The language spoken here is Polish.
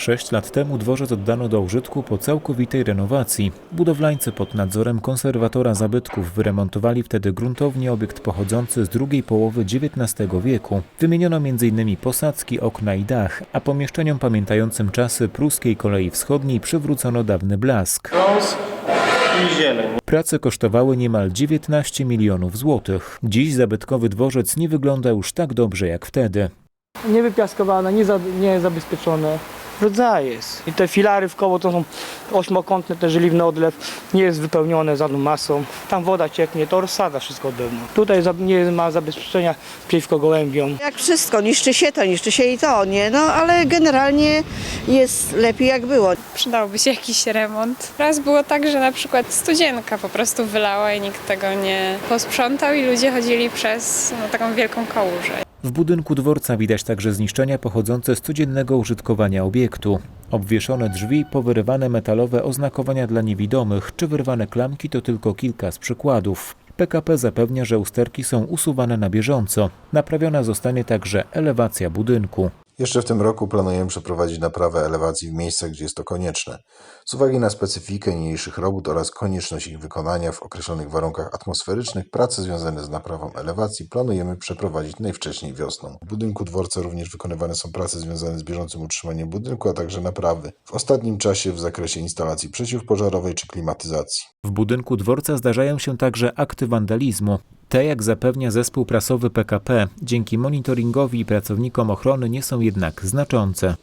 Sześć lat temu dworzec oddano do użytku po całkowitej renowacji. Budowlańcy pod nadzorem konserwatora zabytków wyremontowali wtedy gruntownie obiekt pochodzący z drugiej połowy XIX wieku. Wymieniono m.in. posadzki, okna i dach, a pomieszczeniom pamiętającym czasy pruskiej kolei wschodniej przywrócono dawny blask. Prace kosztowały niemal 19 milionów złotych. Dziś zabytkowy dworzec nie wygląda już tak dobrze jak wtedy. niewypiaskowane, nie, za, nie zabezpieczone. Rodzaje jest. I te filary w koło to są ośmokątne, te żeliwny odlew nie jest wypełnione żadną masą. Tam woda cieknie, to rozsadza wszystko od wewnątrz. Tutaj nie ma zabezpieczenia przeciwko gołębiom. Jak wszystko, niszczy się to, niszczy się i to, nie? No ale generalnie jest lepiej jak było. Przydałby się jakiś remont. Raz było tak, że na przykład studzienka po prostu wylała i nikt tego nie posprzątał i ludzie chodzili przez no, taką wielką kałużę. W budynku dworca widać także zniszczenia pochodzące z codziennego użytkowania obiektu. Obwieszone drzwi, powyrywane metalowe oznakowania dla niewidomych czy wyrwane klamki to tylko kilka z przykładów. PKP zapewnia, że usterki są usuwane na bieżąco. Naprawiona zostanie także elewacja budynku. Jeszcze w tym roku planujemy przeprowadzić naprawę elewacji w miejscach, gdzie jest to konieczne. Z uwagi na specyfikę niniejszych robót oraz konieczność ich wykonania w określonych warunkach atmosferycznych, prace związane z naprawą elewacji planujemy przeprowadzić najwcześniej wiosną. W budynku dworca również wykonywane są prace związane z bieżącym utrzymaniem budynku, a także naprawy. W ostatnim czasie w zakresie instalacji przeciwpożarowej czy klimatyzacji. W budynku dworca zdarzają się także akty wandalizmu. Te, jak zapewnia zespół prasowy PKP, dzięki monitoringowi i pracownikom ochrony nie są jednak znaczące.